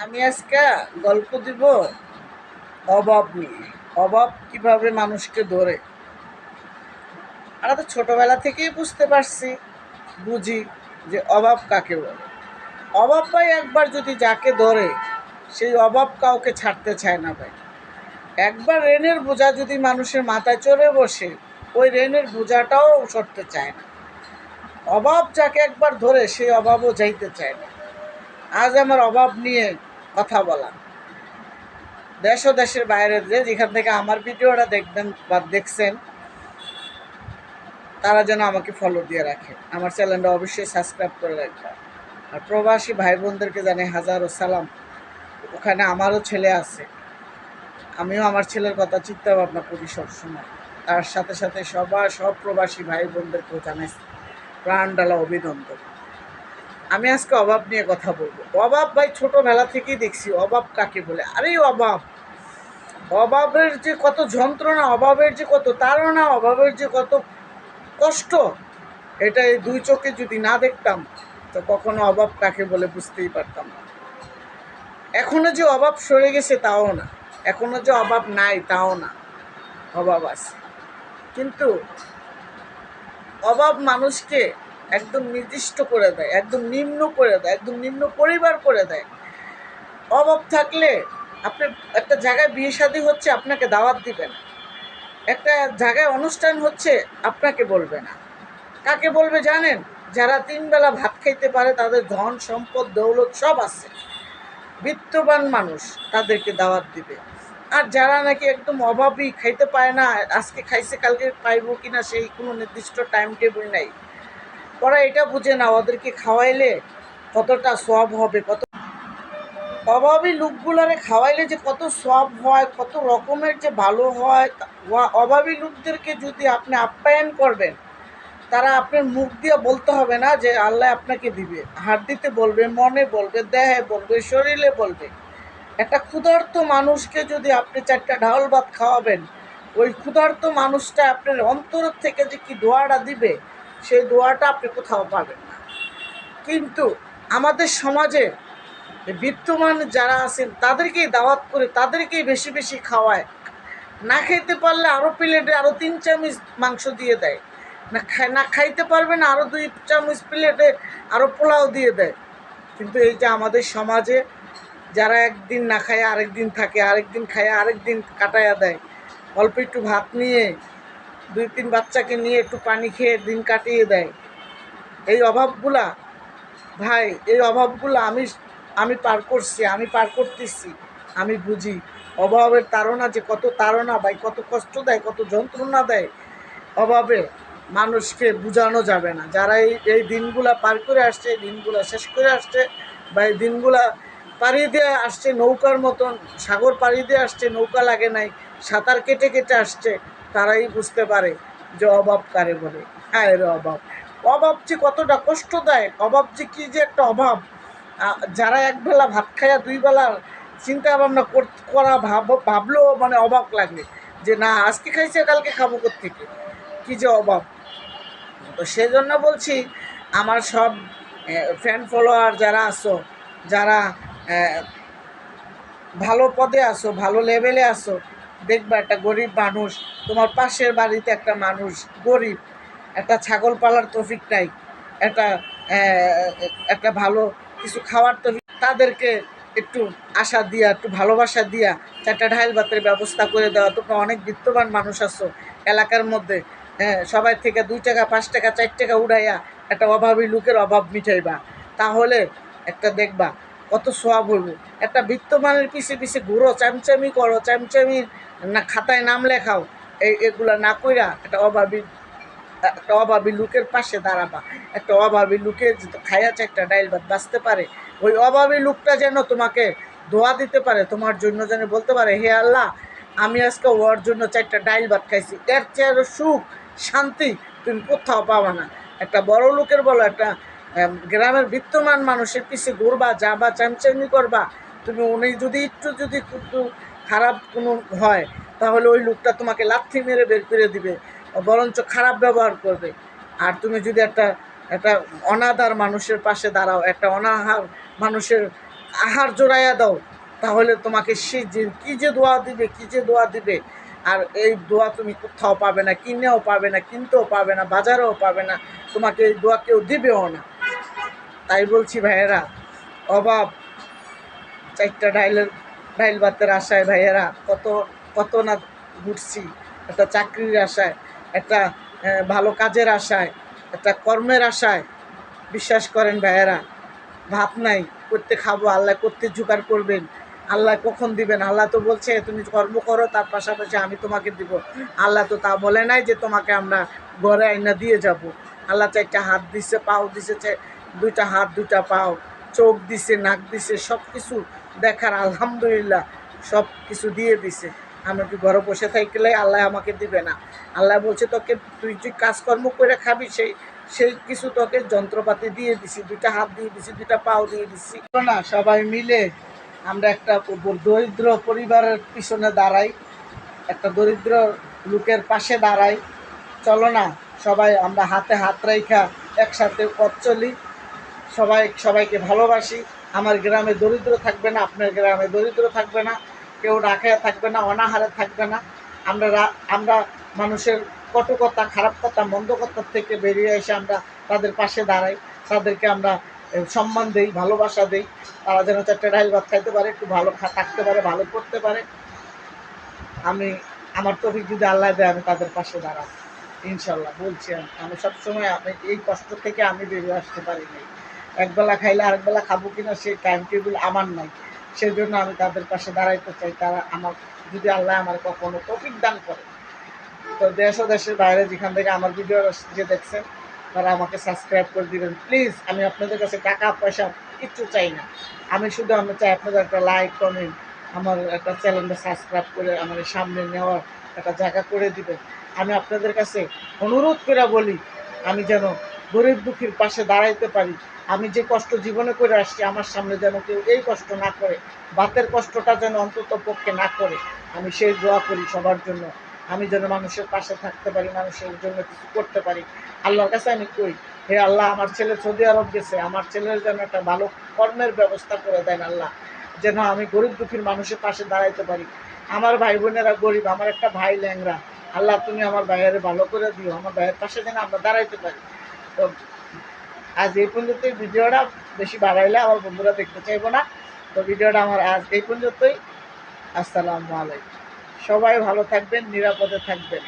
আমি আজকে গল্প দিব অভাব নিয়ে। অভাব কীভাবে মানুষকে ধরে? আমরা তো ছোটবেলা থেকেই বুঝতে পারছি, বুঝি যে অভাব কাকে বলে। অভাব ভাই একবার যদি যাকে ধরে, সেই অভাব কাউকে ছাড়তে চায় না ভাই। একবার রেনের বোঝা যদি মানুষের মাথায় চড়ে বসে, ওই রেনের বোঝাটাও সরতে চায় না। অভাব যাকে একবার ধরে সেই অভাবও যাইতে চায় না। আজ আমার অভাব নিয়ে কথা বলা। দেশ ও দেশের বাইরে যে যেখান থেকে আমার ভিডিওটা দেখবেন বা দেখছেন, তারা যেন আমাকে ফলো দিয়ে রাখে। আমার চ্যানেলটা অবশ্যই সাবস্ক্রাইব করে রাখবেন আর প্রবাসী ভাই বোনদেরকে জানাই হাজারো সালাম। ওখানে আমারও ছেলে আছে। আমিও আমার ছেলের কথা চিন্তা ভাবনা করি সবসময়। তার সাথে সাথে সবার সব প্রবাসী ভাই বোনদেরকেও জানাই প্রাণ ডালা অভিনন্দন। আমি আজকে অভাব নিয়ে কথা বলব। অভাব ভাই ছোটবেলা থেকেই দেখছি অভাব কাকে বলে? আরে অভাব অভাবের যে কত যন্ত্রণা অভাবের যে কত তাড়না অভাবের যে কত কষ্ট, এটা এই দুই চোখে যদি না দেখতাম, তো কখনো অভাব কাকে বলে বুঝতেই পারতাম না। এখনও যে অভাব সরে গেছে তাও না। এখনও যে অভাব নাই তাও না। অভাব আছে। কিন্তু অভাব মানুষকে একদম নির্দিষ্ট করে দেয়, একদম নিম্ন করে দেয়, একদম নিম্ন পরিবার করে দেয়। অভাব থাকলে আপনি একটা জায়গায় বিয়ে শাদী হচ্ছে, আপনাকে দাওয়াত দিবে না। একটা জায়গায় অনুষ্ঠান হচ্ছে, আপনাকে বলবে না। কাকে বলবে জানেন? যারা তিন বেলা ভাত খাইতে পারে, তাদের ধন, সম্পদ, দৌলত সব আছে। বিত্তবান মানুষ তাদেরকে দাওয়াত দিবে। আর যারা নাকি একদম অভাবী, খাইতে পায় না, আজকে খাইছে, কালকে পাইবো কিনা সেই কোনো নির্দিষ্ট টাইম টেবিল নাই। ওরা এটা বুঝে না, ওদেরকে খাওয়াইলে কতটা সব হবে, কত অভাবী লোকগুলারে খাওয়াইলে যে কত সব হয়, কত রকমের যে ভালো হয় অভাবী লোকদেরকে যদি আপনি আপ্যায়ন করবেন, তারা আপনার মুখ দিয়ে বলতে হবে না যে আল্লাহ আপনাকে দিবে। হাত দিতে বলবে, মনে বলবে, দেহে বলবে, শরীরে বলবে। একটা ক্ষুধার্ত মানুষকে যদি আপনি চারটা ঢাল ভাত খাওয়াবেন, ওই ক্ষুধার্ত মানুষটা আপনার অন্তর থেকে যে কি দোয়াটা দিবে সেই দোয়াটা আপনি কোথাও পাবেন না। কিন্তু আমাদের সমাজে বিত্তমান যারা আছেন, তাদেরকেই দাওয়াত করে তাদেরকেই বেশি বেশি খাওয়ায়। না খাইতে পারলে আরও প্লেটে আরও তিন চামচ মাংস দিয়ে দেয়। না খাই না খাইতে পারবে না আরও দুই চামচ প্লেটে আরও পোলাও দিয়ে দেয়। কিন্তু এই যে আমাদের সমাজে যারা একদিন না খায় আরেক দিন থাকে আরেক দিন খায় আরেক দিন কাটায়া দেয়, অল্প একটু ভাত নিয়ে দুই, তিন বাচ্চাকে নিয়ে একটু পানি খেয়ে দিন কাটিয়ে দেয়। এই অভাবগুলা, ভাই, এই অভাবগুলো আমি আমি পার করছি, আমি পার করতেছি, আমি বুঝি। অভাবের তাড়না যে কত তাড়না ভাই, কত কষ্ট দেয়, কত যন্ত্রণা দেয়। অভাবে মানুষকে বোঝানো যাবে না। যারা এই এই দিনগুলা পার করে আসছে, এই দিনগুলা শেষ করে আসছে, বা এই দিনগুলা পাড়ি দিয়ে আসছে নৌকার মতন, সাগর পাড়ি দিয়ে আসছে, নৌকা লাগে নাই, সাঁতার কেটে কেটে আসছে তারাই বুঝতে পারে যে অভাব কারে বলে। হ্যাঁ অভাব। অভাব যে কতটা কষ্টদায়ক, অভাব যে কী যে একটা অভাব। যারা একবেলা ভাত খায়া দুই বেলা চিন্তা ভাবনা কর- ভাব, ভাবলেও মানে অবাক লাগে যে, না, আজকে খাইছে, কালকে খাব থেকে কী যে অভাব? তো সেজন্য বলছি, আমার সব ফ্যান ফলোয়ার যারা আছো, যারা ভালো পদে আসো ভালো লেভেলে আসো দেখবা একটা গরিব মানুষ তোমার পাশের বাড়িতে একটা মানুষ, গরিব, একটা ছাগল পালার তফিক নাই, একটা একটা ভালো কিছু খাওয়ার তফিক, তাদেরকে একটু আশা দিয়া, একটু ভালোবাসা দিয়া চারটা ঢাইল ভাতের ব্যবস্থা করে দেওয়া। তোমরা অনেক বিত্তবান মানুষ আছো এলাকার মধ্যে সবাই থেকে দুই টাকা, পাঁচ টাকা, চার টাকা উড়াইয়া একটা অভাবী লোকের অভাব মিটাইবা। তাহলে একটা দেখবা, কত সোয়াব হইব। একটা বিত্তমানের পিছে পিছে ঘুরো, চামচামি করো চামচামি না খাতায় নাম লেখাও। এই এগুলা না কইরা একটা অভাবী একটা অভাবী লোকের পাশে দাঁড়াবা। একটা অভাবী লোকের খাইয়াছে একটা ডাইল ভাত বাঁচতে পারে, ওই অভাবী লোকটা যেন তোমাকে দোয়া দিতে পারে, তোমার জন্য যেন বলতে পারে, হে আল্লাহ, আমি আজকে ওর জন্য চারটা ডাইল ভাত খাইছি। এর চেয়ে আরও সুখ, শান্তি তুমি কোথাও পাবা না। একটা বড় লোকের বলো, একটা গ্রামের বিত্তমান মানুষের পিছিয়ে ঘুরবা, যাবা, চামচামি করবা। তুমি উনি যদি একটু যদি একটু খারাপ কোনো হয় তাহলে ওই লোকটা তোমাকে লাথি মেরে বের করে দিবে, বরঞ্চ খারাপ ব্যবহার করবে। আর তুমি যদি একটা একটা অনাদার মানুষের পাশে দাঁড়াও, একটা অনাহার মানুষের আহার জোড়াইয়া দাও, তাহলে তোমাকে সে যে, কী যে দোয়া দিবে, কী যে দোয়া দিবে, আর এই দোয়া তুমি কোথাও পাবে না, কিনেও পাবে না, কিনতেও পাবে না, বাজারেও পাবে না, তোমাকে এই দোয়া কেউ দিবেও না। তাই বলছি ভাইয়েরা, অভাব, চারটা ডাইলের, ডাইল ভাতের আশায় ভাইয়েরা, কত কত না ঘুরছি, একটা চাকরির আশায়, একটা ভালো কাজের আশায়, একটা কর্মের আশায়। বিশ্বাস করেন ভাইয়েরা, ভাত নাই, করতে খাব, আল্লাহ করতে জোগাড় করবেন। আল্লাহ কখন দিবেন? আল্লাহ তো বলছে, তুমি কর্ম করো, তার পাশাপাশি আমি তোমাকে দিব। আল্লাহ তো তা বলে নাই যে তোমাকে আমরা ঘরে আইনা দিয়ে যাব। আল্লাহ চারটা হাত দিছে, পাও দিছে দুইটা হাত, দুইটা পাও, চোখ দিছে, নাক দিছে সব কিছু দেখার আলহামদুলিল্লাহ সব কিছু দিয়ে দিছে। আমি কি ঘরে বসে থাকলে আল্লাহ আমাকে দিবে না? আল্লাহ বলছে, তোকে তুই যে কাজকর্ম করে খাবি, সেই সেই কিছু তোকে যন্ত্রপাতি দিয়ে দিছি, দুইটা হাত দিয়ে দিছি, দুইটা পাও দিয়ে দিছি। না, সবাই মিলে আমরা একটা দরিদ্র পরিবারের পিছনে দাঁড়াই, একটা দরিদ্র লোকের পাশে দাঁড়াই। চলো না, সবাই আমরা হাতে হাত রাইখা একসাথে পথ চলি। সবাই, সবাইকে ভালোবাসি। আমার গ্রামে দরিদ্র থাকবে না, আপনার গ্রামে দরিদ্র থাকবে না। কেউ রাখে, থাকবে না, অনাহারে থাকবে না। আমরা আমরা মানুষের কটু কথা খারাপ কথা মন্দ কথার থেকে বেরিয়ে এসে আমরা তাদের পাশে দাঁড়াই। তাদেরকে আমরা সম্মান দেই, ভালোবাসা দেই। তারা যেন চারটে ডাইল ভাত খাইতে পারে, একটু ভালো থাকতে পারে, ভালো করতে পারে। আমি, আমার তফিক যদি আল্লাহ দেয়, আমি তাদের পাশে দাঁড়াবো। ইনশাল্লাহ বলছি আমি আমি সবসময় আমি এই কষ্ট থেকে আমি বেরিয়ে আসতে পারিনি একবেলা খাইলে আরেকবেলা খাব কিনা সেই টাইম টেবিল আমার নাই। সেই জন্য আমি তাদের পাশে দাঁড়াইতে চাই। তারা আমার যদি আল্লাহ আমার কখনো তফিক দান করে। তো দেশ ও দেশের বাইরে যেখান থেকে আমার ভিডিও যে দেখছেন, তারা আমাকে সাবস্ক্রাইব করে দিবেন। প্লিজ, আমি আপনাদের কাছে টাকা, পয়সা কিচ্ছু চাই না। আমি শুধু, আমি চাই আপনাদের একটা লাইক, কমেন্ট, আমার একটা চ্যানেলটা সাবস্ক্রাইব করে আমার সামনে নেওয়ার একটা জায়গা করে দিবেন। আমি আপনাদের কাছে অনুরোধ করে বলি, আমি যেন গরিব দুঃখীর পাশে দাঁড়াইতে পারি। আমি যে কষ্ট জীবনে করে আসছি, আমার সামনে যেন কেউ এই কষ্ট না করে বাতের কষ্টটা যেন অন্তত পক্ষে না করে, আমি সেই দোয়া করি সবার জন্য। আমি যেন মানুষের পাশে থাকতে পারি, মানুষের জন্য কিছু করতে পারি। আল্লাহর কাছে আমি কই, হে আল্লাহ, আমার ছেলে সৌদি আরব গেছে, আমার ছেলের যেন একটা ভালো কর্মের ব্যবস্থা করে দেন আল্লাহ, যেন আমি গরিব দুঃখীর মানুষের পাশে দাঁড়াইতে পারি। আমার ভাই বোনেরা গরিব, আমার একটা ভাই ল্যাংরা আল্লাহ, তুমি আমার ভাইয়ের ভালো করে দিও, আমার ভাইয়ের পাশে যেন আমরা দাঁড়াইতে পারি। তো আজ এই পর্যন্তই। ভিডিওটা বেশি বাড়াইলে আমার বন্ধুরা দেখতে চাইব না। তো ভিডিওটা আমার আজ এই পর্যন্তই। আসসালামু আলাইকুম। সবাই ভালো থাকবেন, নিরাপদে থাকবেন।